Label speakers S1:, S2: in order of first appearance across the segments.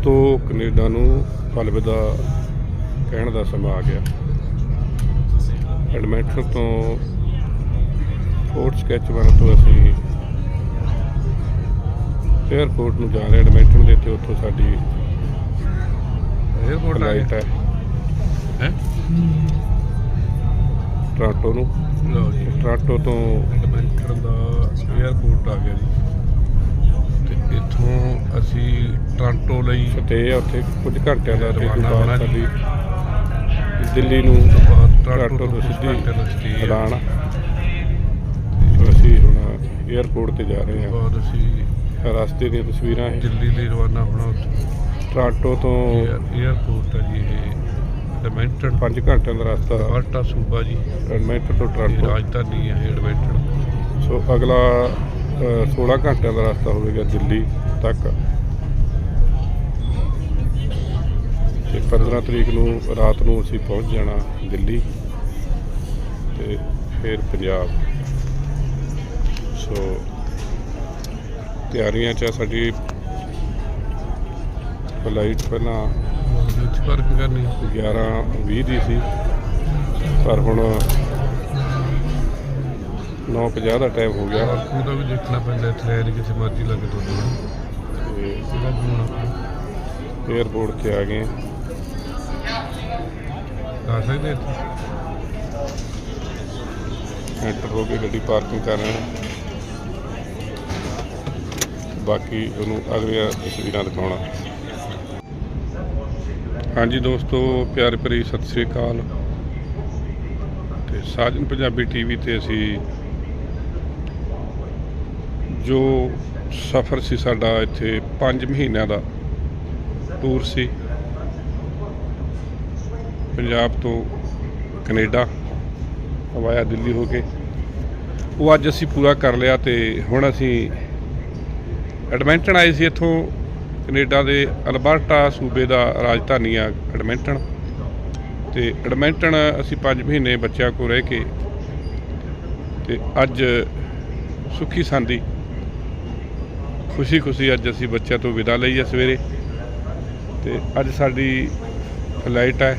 S1: ਦੋਸਤੋ ਕੈਨੇਡਾ ਨੂੰ ਹਲਵਦਾ ਕਹਿਣ ਦਾ ਸਮਾਂ ਆ ਗਿਆ। ਐਡਮੈਂਟਰ ਤੋਂ ਫੋਰਟ ਸਕੈਚਵਨ ਤੋਂ ਅਸੀਂ ਏਅਰਪੋਰਟ ਨੂੰ ਜਾ ਰਹੇ ਐਡਮੈਂਟਰ ਦੇ ਤੇ ਉੱਥੋਂ ਸਾਡੀ
S2: 에어ਪੋਰਟ ਆ ਗਿਆ।
S1: ਹੈ। ਟਰਾਂਟੋ ਨੂੰ।
S2: ਲਓ ਜੀ।
S1: ਟਰਾਂਟੋ ਤੋਂ
S2: ਐਡਮੈਂਟਰ ਦਾ 에어ਪੋਰਟ ਆ ਗਿਆ ਜੀ। ਤੇ ਇੱਥੋਂ ਅਸੀਂ ਟੋਰਾਂਟੋ ਲਈ।
S1: ਫਤਿਹ ਆ ਉੱਥੇ ਕੁਝ ਘੰਟਿਆਂ ਦਾ
S2: ਰਵਾਨਾ ਹੋਣਾ ਜੀ।
S1: ਦਿੱਲੀ ਨੂੰ ਟੋਰਾਂਟੋ ਤੋਂ ਸਿੱਧੀ ਉਡਾਣ ਅਸੀਂ ਹੁਣ ਏਅਰਪੋਰਟ ਤੇ ਜਾ ਰਹੇ ਹਾਂ।
S2: ਔਰ ਅਸੀਂ
S1: ਰਸਤੇ ਦੀਆਂ ਤਸਵੀਰਾਂ ਇਹ।
S2: ਦਿੱਲੀ ਲਈ ਰਵਾਨਾ ਹੋਣਾ
S1: ਟੋਰਾਂਟੋ ਤੋਂ
S2: ਏਅਰਪੋਰਟ ਹੈ ਜੀ ਇਹ। ਐਡਵੈਂਟਡ
S1: 5 ਘੰਟਿਆਂ ਦਾ ਰਸਤਾ।
S2: ਅਲਟਾ ਸੂਬਾ ਜੀ।
S1: ਐਡਵੈਂਟਡ ਤੋਂ ਟੋਰਾਂਟੋ।
S2: ਰਾਜਧਾਨੀ ਹੈ ਐਡਵੈਂਟਡ
S1: ਸੋ ਅਗਲਾ 16 ਘੰਟਿਆਂ ਦਾ ਰਸਤਾ ਹੋਵੇਗਾ ਦਿੱਲੀ ਤੱਕ। ਤੇ 15 ਤਰੀਕ ਨੂੰ ਰਾਤ ਨੂੰ ਅਸੀਂ ਪਹੁੰਚ ਜਾਣਾ ਦਿੱਲੀ ਤੇ ਫਿਰ ਪੰਜਾਬ। ਸੋ ਤਿਆਰੀਆਂ ਚ ਸਾਡੀ ਫਲਾਈਟ ਪਹਿਲਾਂ
S2: ਵਿੱਚ ਪਾਰਕਿੰਗ ਕਰਨੀ।
S1: 11:20 ਦੀ ਸੀ ਪਰ ਹੁਣ 9:50 ਦਾ ਟਾਈਮ ਹੋ ਗਿਆ।
S2: ਪਾਰਕਿੰਗ ਦਾ ਵੀ ਦੇਖਣਾ ਪੈਂਦਾ ਨਹੀਂ ਕਿਸੇ ਮਰਜ਼ੀ ਲੱਗੇ
S1: ਤੇ
S2: ਉਹਦਾ ਫੋਨ ਆਪਣਾ?
S1: 에ਅਰਪੋਰਟ ਤੇ ਆ ਗਏ।
S2: ਆ ਸਕਦੇ ਇੱਥੇ?
S1: ਐਂਟਰ ਹੋ ਕੇ ਗੱਡੀ ਪਾਰਕਿੰਗ ਕਰ ਰਹੇ ਹਾਂ ਬਾਕੀ ਤੁਹਾਨੂੰ ਅਗਲੀਆਂ ਤਸਵੀਰਾਂ ਦਿਖਾਉਣਾ। ਹਾਂਜੀ ਦੋਸਤੋ, ਪਿਆਰ ਭਰੀ ਸਤਿ ਸ੍ਰੀ ਅਕਾਲ। ਤੇ ਸਾਜਨ ਪੰਜਾਬੀ ਟੀਵੀ ਤੇ ਅਸੀਂ ਜੋ ਸਫ਼ਰ ਸੀ ਸਾਡਾ ਇੱਥੇ 5 ਮਹੀਨਿਆਂ ਦਾ ਟੂਰ ਸੀ। ਪੰਜਾਬ ਤੋਂ ਕੈਨੇਡਾ ਵਾਇਆ ਦਿੱਲੀ ਹੋ ਕੇ। ਉਹ ਅੱਜ ਅਸੀਂ ਪੂਰਾ ਕਰ ਲਿਆ ਤੇ ਹੁਣ ਅਸੀਂ ਐਡਮਿੰਟਨ ਆਏ ਸੀ ਇੱਥੋਂ ਕੈਨੇਡਾ ਦੇ ਅਲਬਰਟਾ ਸੂਬੇ ਦਾ ਰਾਜਧਾਨੀ ਆ ਐਡਮਿੰਟਨ। ਤੇ ਐਡਮਿੰਟਨ ਅਸੀਂ 5 ਮਹੀਨੇ ਬੱਚਿਆਂ ਕੋਲ ਰਹਿ ਕੇ ਤੇ ਅੱਜ ਸੁਖੀ ਸੰਦੀ। ਖੁਸ਼ੀ ਖੁਸ਼ੀ ਅੱਜ ਅਸੀਂ ਬੱਚਿਆਂ ਤੋਂ ਵਿਦਾ ਲਈ ਆ ਸਵੇਰੇ। ਤੇ ਅੱਜ ਸਾਡੀ ਫਲਾਈਟ ਹੈ।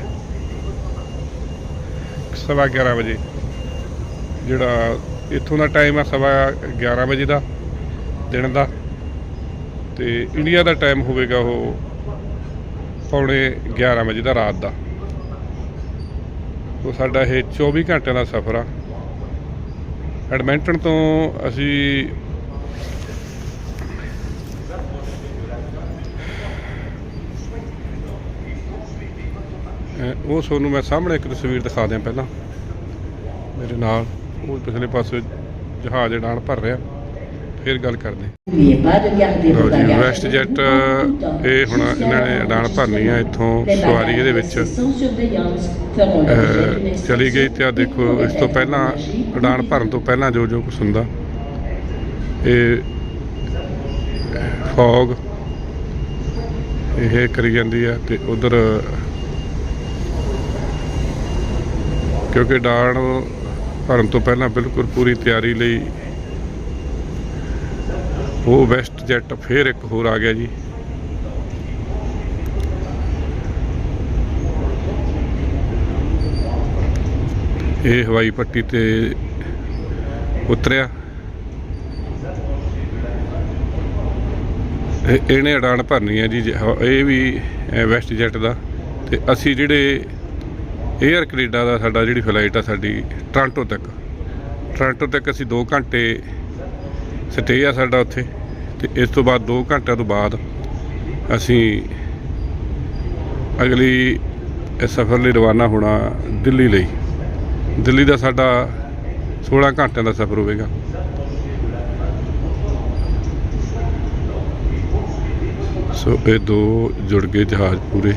S1: ਸਵਾ 11 ਵਜੇ। ਜਿਹੜਾ ਇੱਥੋਂ ਦਾ ਟਾਈਮ ਆ ਸਵਾ 11 ਵਜੇ ਦਾ, ਦਿਨ ਦਾ। ਤੇ ਇੰਡੀਆ ਦਾ ਟਾਈਮ ਹੋਵੇਗਾ ਉਹ ਪੌਣੇ 11 ਵਜੇ ਦਾ ਰਾਤ ਦਾ। ਉਹ ਸਾਡਾ ਇਹ 24 ਘੰਟਿਆਂ ਦਾ ਸਫ਼ਰ ਆ। ਐਡਮਿੰਟਨ ਤੋਂ ਅਸੀਂ ਉਹ ਤੁਹਾਨੂੰ ਮੈਂ ਸਾਹਮਣੇ ਇੱਕ ਤਸਵੀਰ ਦਿਖਾ ਦਿਆਂ ਪਹਿਲਾਂ। ਮੇਰੇ ਨਾਲ ਉਹ ਪਿਛਲੇ ਪਾਸੇ ਜਹਾਜ਼ ਉਡਾਣ ਭਰ ਰਿਹਾ। ਫਿਰ ਗੱਲ ਕਰਦੇ ਲਓ ਜੀ. ਵੈਸਟ ਜੈਟ ਇਹ ਹੁਣ ਇਹਨਾਂ ਨੇ ਉਡਾਣ ਭਰਨੀ ਆ ਇੱਥੋਂ ਸਵਾਰੀ ਇਹਦੇ ਵਿੱਚ। ਚਲੀ ਗਈ ਤੇ ਆ ਦੇਖੋ ਇਸ ਤੋਂ ਪਹਿਲਾਂ ਉਡਾਣ ਭਰਨ ਤੋਂ ਪਹਿਲਾਂ ਜੋ ਜੋ ਕੁਛ ਹੁੰਦਾ। ਇਹ ਫੌਗ ਇਹ ਕਰੀ ਜਾਂਦੀ ਆ ਤੇ ਉਧਰ ਕਿਉਂਕਿ ਉਡਾਣ ਭਰਨ ਤੋਂ ਪਹਿਲਾਂ ਬਿਲਕੁਲ ਪੂਰੀ ਤਿਆਰੀ ਲਈ ਉਹ ਵੈਸਟ ਜੈਟ ਫੇਰ ਇੱਕ ਹੋਰ ਆ ਗਿਆ ਜੀ। ਇਹ ਹਵਾਈ ਪੱਟੀ ਤੇ ਉਤਰਿਆ। ਇਹਨੇ ਉਡਾਣ ਭਰਨੀ ਹੈ ਜੀ ਇਹ ਵੀ ਵੈਸਟ ਜੈਟ ਦਾ। ਤੇ ਅਸੀਂ ਜਿਹੜੇ 에ਅਰ ਕੈਨੇਡਾ ਦਾ ਸਾਡਾ ਜਿਹੜੀ ਫਲਾਈਟ ਆ ਸਾਡੀ ਟੋਰਾਂਟੋ ਤੱਕ। ਟੋਰਾਂਟੋ ਤੱਕ ਅਸੀਂ 2 ਘੰਟੇ ਸਟੇ ਆ ਸਾਡਾ ਉੱਥੇ ਤੇ ਇਸ ਤੋਂ ਬਾਅਦ 2 ਘੰਟਿਆਂ ਤੋਂ ਬਾਅਦ ਅਸੀਂ ਅਗਲੀ ਸਫ਼ਰ ਲਈ ਰਵਾਨਾ ਹੋਣਾ ਦਿੱਲੀ ਲਈ। ਦਿੱਲੀ ਦਾ ਸਾਡਾ 16 ਘੰਟਿਆਂ ਦਾ ਸਫ਼ਰ ਹੋਵੇਗਾ। ਸੋ ਇਹ ਦੋ ਜੁੜ ਗਏ ਜਹਾਜ਼ ਪੂਰੇ।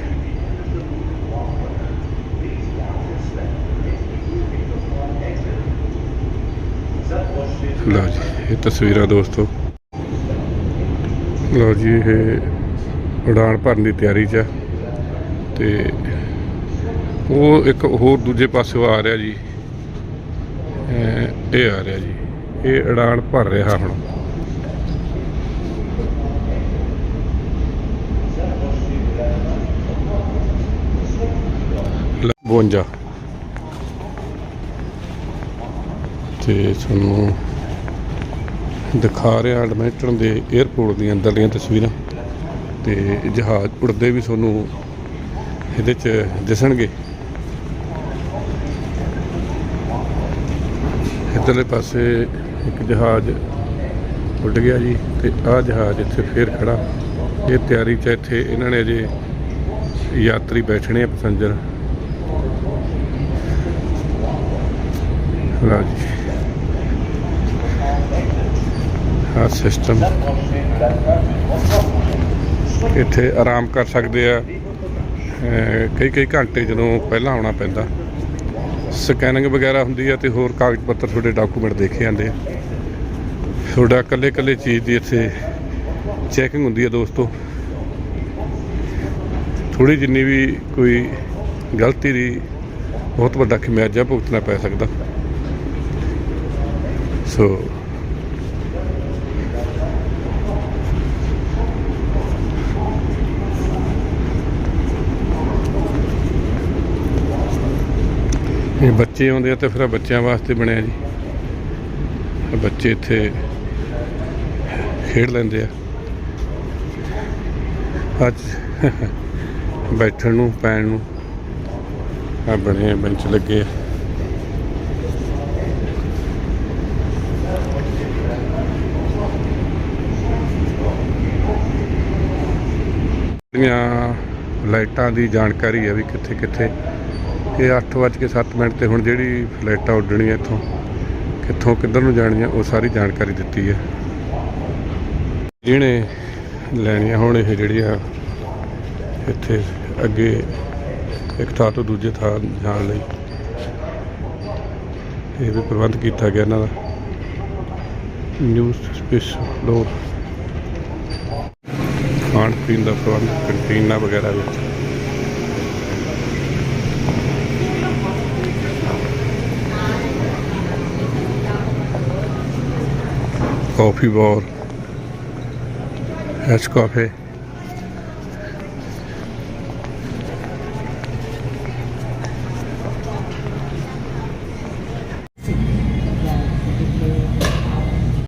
S1: ਇਹ ਤਸਵੀਰਾਂ ਦੋਸਤੋ। ਲਓ ਜੀ, ਇਹ ਉਡਾਨ ਭਰਨ ਦੀ ਤਿਆਰੀ 'ਚ ਤੇ ਉਹ ਇੱਕ ਹੋਰ ਦੂਜੇ ਪਾਸੇ ਆ ਰਿਹਾ ਜੀ। ਇਹ ਆ ਰਿਹਾ ਜੀ। ਇਹ ਉਡਾਨ ਭਰ ਰਿਹਾ ਹੁਣ। ਬੋਂਜਾ ਤੇ ਤੁਹਾਨੂੰ ਦਿਖਾ ਰਿਹਾ ਐਡਮਿੰਟਨ ਦੇ 에ਅਰਪੋਰਟ ਦੀਆਂ ਅੰਦਰਲੀਆਂ ਤਸਵੀਰਾਂ ਤੇ ਜਹਾਜ਼ ਉੜਦੇ ਵੀ ਤੁਹਾਨੂੰ ਇਹਦੇ 'ਚ ਦਿਸਣਗੇ। ਇੱਧਰਲੇ ਪਾਸੇ ਇੱਕ ਜਹਾਜ਼ ਉੱਡ ਗਿਆ ਜੀ ਤੇ ਆਹ ਜਹਾਜ਼ ਇੱਥੇ ਫੇਰ ਖੜਾ। ਇਹ ਤਿਆਰੀ 'ਚ ਇੱਥੇ ਇਹਨਾਂ ਨੇ ਅਜੇ ਯਾਤਰੀ ਬੈਠਣੇ ਆ ਪੈਸੰਜਰ। ਲਓ ਜੀ ਸਿਸਟਮ ਇੱਥੇ ਆਰਾਮ ਕਰ ਸਕਦੇ ਆ। ਕਈ ਕਈ ਘੰਟੇ ਜਦੋਂ ਪਹਿਲਾਂ ਆਉਣਾ ਪੈਂਦਾ। ਸਕੈਨਿੰਗ ਵਗੈਰਾ ਹੁੰਦੀ ਆ ਤੇ ਹੋਰ ਕਾਗਜ਼ ਪੱਤਰ ਤੁਹਾਡੇ ਡਾਕੂਮੈਂਟ ਦੇਖੇ ਜਾਂਦੇ ਆ। ਤੁਹਾਡਾ ਇਕੱਲੇ ਇਕੱਲੇ ਚੀਜ਼ ਦੀ ਇੱਥੇ ਚੈਕਿੰਗ ਹੁੰਦੀ ਆ ਦੋਸਤੋ। ਥੋੜੀ ਜਿੰਨੀ ਵੀ ਕੋਈ ਗਲਤੀ ਦੀ ਬਹੁਤ ਵੱਡਾ ਖਮਿਆਜਾ ਭੁਗਤਣਾ ਪੈ ਸਕਦਾ। ਸੋ ਇਹ ਬੱਚੇ ਆਉਂਦੇ ਆ ਤੇ ਫਿਰ ਬੱਚਿਆਂ ਵਾਸਤੇ ਬਣਿਆ ਜੀ। ਬੱਚੇ ਇੱਥੇ ਖੇਡ ਲੈਂਦੇ ਆ। ਅੱਜ ਬੈਠਣ ਨੂੰ, ਪੈਣ ਨੂੰ ਆ ਬਣੇ ਆ, ਬੈਂਚ ਲੱਗੇ ਆ। ਲਾਈਟਾਂ ਦੀ ਜਾਣਕਾਰੀ ਹੈ ਵੀ ਕਿੱਥੇ ਕਿੱਥੇ ਇਹ 8:07 ਮਿੰਟ ਤੇ ਹੁਣ ਜਿਹੜੀ ਫਲਾਈਟਾਂ ਉੱਡਣੀਆਂ ਇੱਥੋਂ, ਕਿੱਥੋਂ ਕਿੱਧਰ ਨੂੰ ਜਾਣੀਆਂ, ਉਹ ਸਾਰੀ ਜਾਣਕਾਰੀ ਦਿੱਤੀ ਹੈ। ਜਿਹਨੇ ਲੈਣੀਆਂ ਹੁਣ ਇਹ ਜਿਹੜੀਆਂ ਇੱਥੇ ਅੱਗੇ ਇੱਕ ਥਾਂ ਤੋਂ ਦੂਜੇ ਥਾਂ ਜਾਣ ਲਈ। ਇਹ ਵੀ ਪ੍ਰਬੰਧ ਕੀਤਾ ਗਿਆ ਇਹਨਾਂ ਦਾ। ਨਿਊ ਸਪੇਸ ਲੋ ਖਾਣ ਪੀਣ ਦਾ ਪ੍ਰਬੰਧ, ਕੰਟੀਨਾਂ ਵਗੈਰਾ ਵਿੱਚ। ਕਾਫੀ ਬਾਰ ਐਸ ਕਾਫੇ